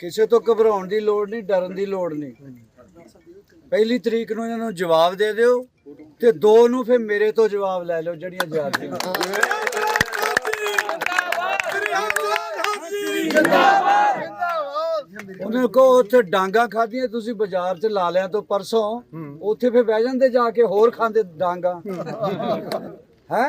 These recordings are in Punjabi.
ਕਿਸੇ ਤੋਂ ਘਬਰਾਉਣ ਦੀ ਲੋੜ ਨਹੀਂ ਡਰਨ ਦੀ ਲੋੜ ਨਹੀਂ। ਪਹਿਲੀ ਤਰੀਕ ਨੂੰ ਇਹਨਾਂ ਨੂੰ ਜਵਾਬ ਦੇ ਦਿਓ ਤੇ ਦੋ ਨੂੰ ਫਿਰ ਮੇਰੇ ਤੋਂ ਜਵਾਬ ਲੈ ਲਓ ਜਿਹੜੀਆਂ ਜ਼ਿਆਦਤੀਆਂ ਉਹਨਾਂ ਕੋ ਉੱਥੇ ਡਾਂਗਾ ਖਾਧੀਆਂ ਤੁਸੀਂ ਬਾਜ਼ਾਰ 'ਚ ਲਾ ਲਿਆ ਤੋਂ ਪਰਸੋਂ ਉੱਥੇ ਫਿਰ ਬਹਿ ਜਾਂਦੇ ਜਾ ਕੇ ਹੋਰ ਖਾਂਦੇ ਡਾਂਗਾ। ਹੈ?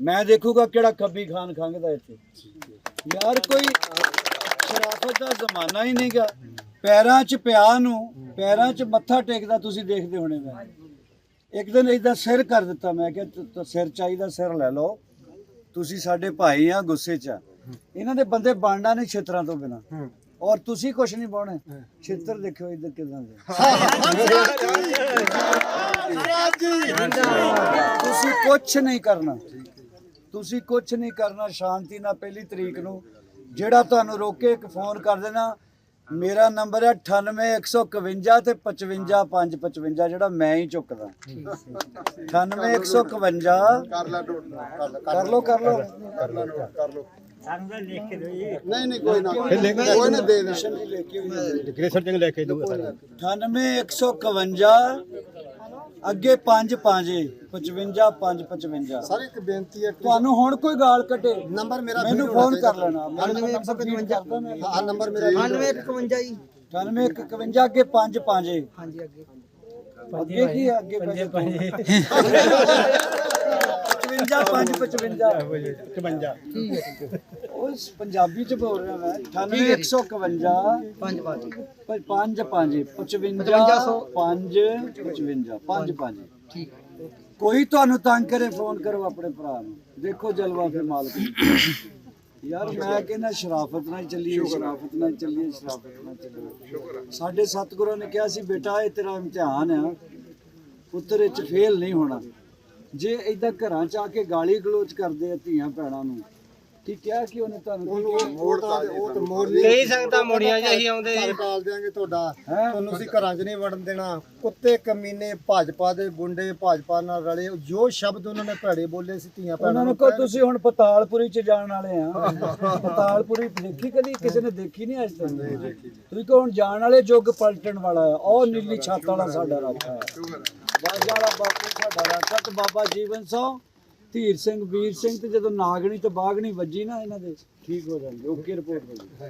ਮੈਂ ਦੇਖੂਗਾ ਕਿਹੜਾ ਖੱਬੀ ਖਾਨ ਖੰਗਦਾ ਇੱਥੇ। ਯਾਰ ਕੋਈ ਸ਼ਰਾਫਤ ਦਾ ਜ਼ਮਾਨਾ ਹੀ ਨਹੀਂਗਾ। ਪੈਰਾਂ 'ਚ ਪਿਆ ਨੂੰ ਪੈਰਾਂ 'ਚ ਮੱਥਾ ਟੇਕਦਾ ਤੁਸੀਂ ਦੇਖਦੇ ਹੋਣੇ ਮੈਂ। ਇੱਕ ਦਿਨ ਇਦਾਂ ਸਿਰ ਕਰ ਦਿੱਤਾ ਮੈਂ ਕਿਹਾ ਤ- ਤ- ਸਿਰ ਚਾਹੀਦਾ ਸਿਰ ਲੈ ਲਓ। ਤੁਸੀਂ ਸਾਡੇ ਭਾਈ ਆ ਗੁੱਸੇ 'ਚ ਆ। ਇਹਨਾਂ ਦੇ ਬੰਦੇ ਬਣਨਾ ਨਹੀਂ ਛਿੱਤਰਾਂ ਤੋਂ ਬਿਨਾ। ਔਰ ਤੁਸੀਂ ਕੁਛ ਨਹੀਂ ਪਾਉਣੇ ਛਿੱਤਰ ਦੇਖਿਓ ਇਧਰ ਕਿਦਾਂ ਦੇ ਤੁਸੀਂ ਕੁਛ ਨਹੀਂ ਕਰਨਾ। ਤੁਸੀਂ ਕੁਛ ਨਹੀਂ ਕਰਨਾ ਸ਼ਾਂਤੀ ਨਾਲ ਪਹਿਲੀ ਤਰੀਕ ਨੂੰ। ਜਿਹੜਾ ਤੁਹਾਨੂੰ ਰੋਕੇ ਇੱਕ ਫੋਨ ਕਰ ਦੇਣਾ ਮੇਰਾ ਨੰਬਰ ਹੈ 98151 ਤੇ 55555 ਜਿਹੜਾ ਮੈਂ ਹੀ ਚੁੱਕਦਾ। 98151 ਕਰ ਲੈ ਡੋਟ ਕਰ ਲੋ ਕਰ ਲੋ ਨਹੀਂ ਨਹੀਂ ਕੋਈ ਨਾ। ਕੋਈ ਨਾ ਦੇ ਦੇ ਗ੍ਰੇਸਰ ਸਿੰਘ ਲੈ ਕੇ ਦੂ 98151 ਅੱਗੇ 5 5 55 5 55 ਸਰ ਇੱਕ ਬੇਨਤੀ ਹੈ ਤੁਹਾਨੂੰ ਹੁਣ ਕੋਈ ਗਾਲ ਕੱਢੇ ਨੰਬਰ ਮੇਰਾ ਮੈਨੂੰ ਫੋਨ ਕਰ ਲੈਣਾ। ਮੈਂ ਨੰਬਰ ਫੀਡ ਕਰਦਾ ਮੈਂ। ਹਾਂ ਨੰਬਰ ਮੇਰਾ 9151 ਜੀ। 9151 ਅੱਗੇ 5 5 ਹਾਂਜੀ ਅੱਗੇ। ਅੱਗੇ ਕੀ ਹੈ? ਅੱਗੇ 5 5 55 55 52 ਉਸ ਪੰਜਾਬੀ ਚ ਬੋਲ ਰਿਹਾ ਮੈਂ 98151 ਪੰਜ ਪੰਜ। 5 5 55 5 55 5 5 ਠੀਕ। ਹੈ ਕੋਈ ਤੁਹਾਨੂੰ ਤੰਗ ਕਰੇ ਫੋਨ ਕਰੋ ਆਪਣੇ ਭਰਾ ਨੂੰ। ਦੇਖੋ ਜਲਵਾ ਫਿਰ ਮਾਲਕ ਯਾਰ ਮੈਂ ਕਹਿੰਦਾ ਸ਼ਰਾਫਤ ਨਾਲ ਚੱਲੀਏ ਸ਼ਰਾਫਤ ਨਾਲ ਚੱਲੀਏ ਸ਼ਰਾਫਤ ਨਾਲ ਚੱਲੀਏ। ਸਾਡੇ ਸਤਿਗੁਰਾਂ ਨੇ ਕਿਹਾ ਸੀ ਬੇਟਾ ਇਹ ਤੇਰਾ ਇਮਤਿਹਾਨ ਆ। ਪੁੱਤਰ ਇਹ ਚ ਫੇਲ ਨਹੀਂ ਹੋਣਾ। ਜੇ ਇਦਾਂ ਘਰਾਂ ਚ ਆ ਕੇ ਗਾਲੀ ਗਲੋਚ ਕਰਦੇ ਆ ਧੀਆਂ ਭੈਣਾਂ ਨੂੰ ਕੀ ਕਿਹਾ ਕਿ ਉਹਨੇ ਤੁਹਾਨੂੰ ਕੀ ਕਿਹਾ? ਮੋੜ ਤਾਂ ਉਹ ਤਾਂ ਮੋੜ ਨਹੀਂ ਕਈ ਸੰਗਤਾਂ ਮੋੜੀਆਂ ਜੀ ਅਸੀਂ ਆਉਂਦੇ ਘਰ ਟਾਲ ਦਿਆਂਗੇ ਤੁਹਾਡਾ? ਤੁਹਾਨੂੰ ਅਸੀਂ ਘਰਾਂ 'ਚ ਨਹੀਂ ਵੜਨ ਦੇਣਾ। ਕੁੱਤੇ ਕਮੀਨੇ ਭਾਜਪਾ ਦੇ ਗੁੰਡੇ ਭਾਜਪਾ ਨਾਲ ਰਲੇ। ਜੋ ਸ਼ਬਦ ਉਹਨਾਂ ਨੇ ਭੈੜੇ ਬੋਲੇ ਸੀ ਧੀਆਂ ਭੈਣਾਂ ਉਹਨਾਂ ਨੂੰ ਕਹੋ ਤੁਸੀਂ ਹੁਣ ਪਤਾਲਪੁਰੀ ਚ ਜਾਣ ਵਾਲੇ ਆ। ਪਤਾਲਪੁਰੀ ਦੇਖੀ ਕਦੀ? ਕਿਸੇ ਨੇ ਦੇਖੀ ਨਹੀਂ ਅੱਜ ਤੱਕ? ਤੁਸੀਂ ਕਹੋ ਹੁਣ ਜਾਣ ਵਾਲੇ ਯੁੱਗ ਪਲਟਣ ਵਾਲਾ ਆ। ਉਹ ਨੀਲੀ ਛੱਤ ਵਾਲਾ ਸਾਡਾ ਰਾਖਾ ਹੈ। ਵਾਲਾ ਬਾਪੂ ਸਾਡਾ ਰਾਖਾ ਤੇ ਬਾਬਾ ਜੀਵਨ ਸੋ ਧੀਰ ਸਿੰਘ ਵੀਰ ਸਿੰਘ ਤੇ ਜਦੋਂ ਨਾਗਣੀ ਤੇ ਬਾਗਣੀ ਵੱਜੀ ਨਾ ਇਹਨਾਂ ਦੇ। ਠੀਕ ਹੋ ਜਾਣਗੇ ਓਕੇ ਰਿਪੋਰਟ ਹੋ ਗਈ।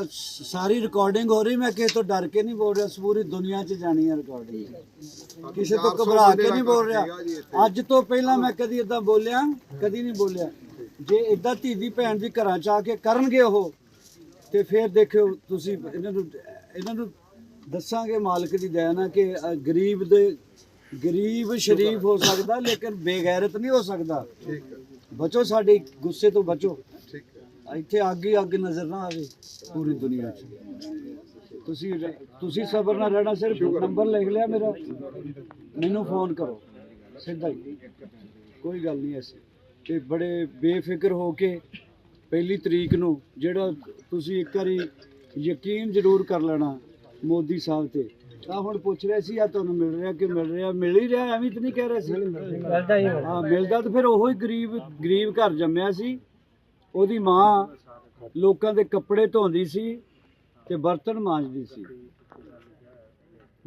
ਅੱਜ ਸਾਰੀ ਰਿਕਾਰਡਿੰਗ ਹੋ ਰਹੀ ਮੈਂ ਕਿਸੇ ਤੋਂ ਡਰ ਕੇ ਨਹੀਂ ਬੋਲ ਰਿਹਾ ਪੂਰੀ ਦੁਨੀਆ 'ਚ ਜਾਣੀ ਹੈ ਰਿਕਾਰਡਿੰਗ ਕਿਸੇ ਤੋਂ ਘਬਰਾ ਕੇ ਨਹੀਂ ਬੋਲ ਰਿਹਾ। ਅੱਜ ਤੋਂ ਪਹਿਲਾਂ ਮੈਂ ਕਦੀ ਇਦਾਂ ਬੋਲਿਆ ਕਦੀ ਨਹੀਂ ਬੋਲਿਆ। ਜੇ ਇਦਾਂ ਧੀ ਦੀ ਭੈਣ ਦੀ ਘਰਾਂ 'ਚ ਆ ਕੇ ਕਰਨਗੇ ਉਹ ਤੇ ਫਿਰ ਦੇਖਿਓ ਤੁਸੀਂ ਇਹਨਾਂ ਨੂੰ ਇਹਨਾਂ ਨੂੰ ਦੱਸਾਂਗੇ ਮਾਲਕ ਦੀ ਦਇਆ ਨਾਲ ਕਿ ਅ, ਗਰੀਬ ਦੇ ਗਰੀਬ ਸ਼ਰੀਫ ਹੋ ਸਕਦਾ ਲੇਕਿਨ ਬੇਗੈਰਤ ਨਹੀਂ ਹੋ ਸਕਦਾ। ਬਚੋ ਸਾਡੇ ਗੁੱਸੇ ਤੋਂ ਬਚੋ। ਇੱਥੇ ਅੱਗ ਹੀ ਅੱਗ ਨਜ਼ਰ ਨਾ ਆਵੇ ਪੂਰੀ ਦੁਨੀਆ 'ਚ। ਤੁਸੀਂ ਤੁਸੀਂ ਸਬਰ ਨਾਲ ਰਹਿਣਾ ਸਿਰਫ ਨੰਬਰ ਲਿਖ ਲਿਆ ਮੇਰਾ। ਮੈਨੂੰ ਫੋਨ ਕਰੋ। ਸਿੱਧਾ ਹੀ। ਕੋਈ ਗੱਲ ਨਹੀਂ ਐਸੀ। ਤੇ ਬੜੇ ਬੇਫਿਕਰ ਹੋ ਕੇ ਪਹਿਲੀ ਤਰੀਕ ਨੂੰ ਜਿਹੜਾ ਤੁਸੀਂ ਇੱਕ ਵਾਰੀ ਯਕੀਨ ਜ਼ਰੂਰ ਕਰ ਲੈਣਾ। ਮੋਦੀ ਸਾਹਿਬ ਤੇ। ਤਾਂ ਹੁਣ ਪੁੱਛ ਰਿਹਾ ਸੀ ਆ ਤੁਹਾਨੂੰ ਮਿਲ ਰਿਹਾ ਕਿ ਮਿਲ ਰਿਹਾ? ਮਿਲ ਹੀ ਰਿਹਾ ਐਵੇਂ ਤਾਂ ਨਹੀਂ ਕਹਿ ਰਿਹਾ ਸੀ। ਮਿਲਦਾ ਹੀ ਹਾਂ ਮਿਲਦਾ ਤਾਂ ਫਿਰ ਉਹੋ ਹੀ ਗਰੀਬ ਗਰੀਬ ਘਰ ਜੰਮਿਆ ਸੀ। ਉਹਦੀ ਮਾਂ ਲੋਕਾਂ ਦੇ ਕੱਪੜੇ ਧੋਂਦੀ ਸੀ ਤੇ ਬਰਤਨ ਮਾਂਜਦੀ ਸੀ।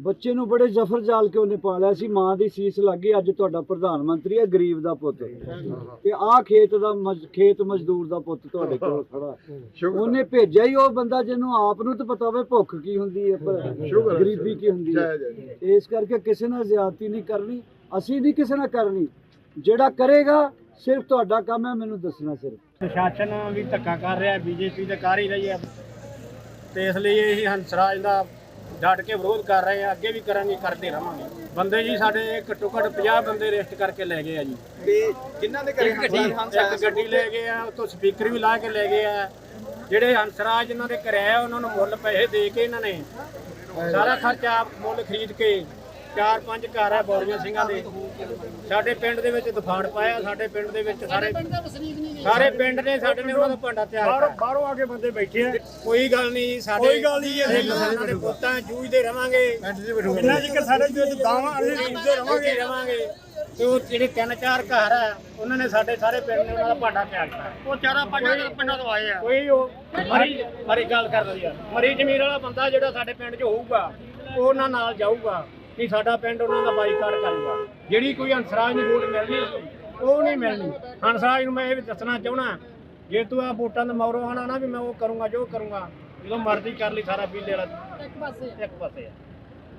ਬੱਚੇ ਨੂੰ ਬੜੇ ਜ਼ਫਰ ਜਾਲ ਕੇ ਉਹਨੇ ਪਾਲਿਆ ਸੀ ਮਾਂ ਦੀ ਸੀਸ ਲੱਗੀ ਅੱਜ ਤੁਹਾਡਾ ਪ੍ਰਧਾਨ ਮੰਤਰੀ ਹੈ ਗਰੀਬ ਦਾ ਪੁੱਤ। ਤੇ ਆਹ ਖੇਤ ਦਾ ਖੇਤ ਮਜ਼ਦੂਰ ਦਾ ਪੁੱਤ ਤੁਹਾਡੇ ਕੋਲ ਖੜਾ ਉਹਨੇ ਭੇਜਿਆ ਹੀ ਉਹ ਬੰਦਾ ਜਿਹਨੂੰ ਆਪ ਨੂੰ ਤਾਂ ਪਤਾ ਹੋਵੇ ਭੁੱਖ ਕੀ ਹੁੰਦੀ ਹੈ ਪਰ ਗਰੀਬੀ ਕੀ ਹੁੰਦੀ ਹੈ। ਇਸ ਕਰਕੇ ਕਿਸੇ ਨਾਲ ਜ਼ਿਆਦਤੀ ਨਹੀਂ ਕਰਨੀ ਅਸੀਂ ਨਹੀਂ ਕਿਸੇ ਨਾਲ ਕਰਨੀ। ਜਿਹੜਾ ਕਰੇਗਾ ਸਿਰਫ ਤੁਹਾਡਾ ਕੰਮ ਹੈ ਮੈਨੂੰ ਦੱਸਣਾ ਸਿਰਫ। ਪ੍ਰਸ਼ਾਸਨ ਵੀ ਧੱਕਾ ਕਰ ਰਿਹਾ ਬੀਜੇਪੀ ਤੇ ਕਰ ਹੀ ਰਹੀ ਹੈ। ਤੇ ਇਸ ਲਈ ਇਹ ਹੰਸਰਾਜ ਦਾ ਡਟ ਕੇ ਵਿਰੋਧ ਕਰ ਰਹੇ ਆ ਅੱਗੇ ਵੀ ਕਰਾਂਗੇ ਕਰਦੇ ਰਵਾਂਗੇ ਬੰਦੇ ਜੀ ਸਾਡੇ ਘੱਟੋ ਘੱਟ 50 ਬੰਦੇ ਅਰੈਸਟ ਕਰਕੇ ਲੈ ਗਏ ਆ ਜੀ। ਤੇ ਜਿਨ੍ਹਾਂ ਦੇ ਘਰੇ ਗੱਡੀ ਇੱਕ ਗੱਡੀ ਲੈ ਗਏ ਆ ਉਤੋਂ ਸਪੀਕਰ ਵੀ ਲਾ ਕੇ ਲੈ ਗਏ ਆ। ਜਿਹੜੇ ਹੰਸਰਾਜ ਇਹਨਾਂ ਦੇ ਘਰੇ ਆ ਉਹਨਾਂ ਨੂੰ ਮੁੱਲ ਪੈਸੇ ਦੇ ਕੇ ਇਹਨਾਂ ਨੇ ਸਾਰਾ ਖਰਚਾ ਆਪ ਮੁੱਲ ਖਰੀਦ ਕੇ ਚਾਰ ਪੰਜ ਘਰ ਆ ਬੌੜੀਆਂ ਸਿੰਘਾਂ ਦੇ। ਸਾਡੇ ਪਿੰਡ ਦੇ ਵਿੱਚ ਤੂਫਾਨ ਪਾਇਆ ਸਾਡੇ ਪਿੰਡ ਦੇ ਵਿੱਚ ਸਾਰੇ ਸਾਰੇ ਪਿੰਡ ਨੇ ਸਾਡੇ ਨੇ ਉਹਨਾਂ ਦਾ ਭਾਂਡਾ ਤਿਆਰ ਬਾਹਰੋਂ ਆ ਕੇ ਬੰਦੇ ਬੈਠੇ ਆ। ਕੋਈ ਗੱਲ ਨਹੀਂ ਸਾਡੇ ਕੋਈ ਗੱਲ ਨਹੀਂ ਜੀ, ਦੇ ਪੁੱਤਾਂ ਜੂਝਦੇ ਰਵਾਂਗੇ। ਜਿੰਨਾ ਚਿਰ ਸਾਡੇ ਜੋ ਦਾਵਾ ਅਸੀਂ ਜੀਂਦੇ ਰਵਾਂਗੇ। ਰਵਾਂਗੇ। ਤੇ ਉਹ ਜਿਹੜੇ ਤਿੰਨ ਚਾਰ ਘਰ ਆ ਉਹਨਾਂ ਨੇ ਸਾਡੇ ਸਾਰੇ ਪਿੰਡ ਨੇ ਉਹਨਾਂ ਦਾ ਭਾਂਡਾ ਤਿਆਰ ਕੀਤਾ। ਉਹ ਚਾਰਾ ਪੰਜਾਂ ਦੇ ਪਿੰਡਾਂ ਤੋਂ ਆਏ ਆ। ਕੋਈ ਉਹ ਮਰੀ ਮਰੀ ਗੱਲ ਕਰਦਾ ਯਾਰ ਮਰੀ ਜ਼ਮੀਰ ਵਾਲਾ ਬੰਦਾ ਜਿਹੜਾ ਸਾਡੇ ਪਿੰਡ 'ਚ ਹੋਊਗਾ ਉਹ ਉਹਨਾਂ ਨਾਲ ਜਾਊਗਾ ਕਿ ਸਾਡਾ ਪਿੰਡ ਉਹਨਾਂ ਦਾ ਬਾਈਕਾਟ ਕਰੂਗਾ। ਜਿਹੜੀ ਕੋਈ ਹੰਸਰਾਜ ਨੂੰ ਵੋਟ ਮਿਲਣੀ ਉਹ ਨਹੀਂ ਮਿਲਣੀ। ਹੰਸਰਾਜ ਨੂੰ ਮੈਂ ਇਹ ਵੀ ਦੱਸਣਾ ਚਾਹਣਾ ਜੇ ਤੂੰ ਆ ਵੋਟਾਂ ਦਾ ਮੌਰੋ ਹਨਾ ਨਾ ਵੀ ਮੈਂ ਉਹ ਕਰੂੰਗਾ ਜੋ ਕਰੂੰਗਾ ਜਦੋਂ ਮਰਜ਼ੀ ਕਰ ਲਈ ਸਾਰਾ ਪੀਲੇ ਵਾਲਾ। ਇੱਕ ਪਾਸੇ ਇੱਕ ਪਾਸੇ ਆ।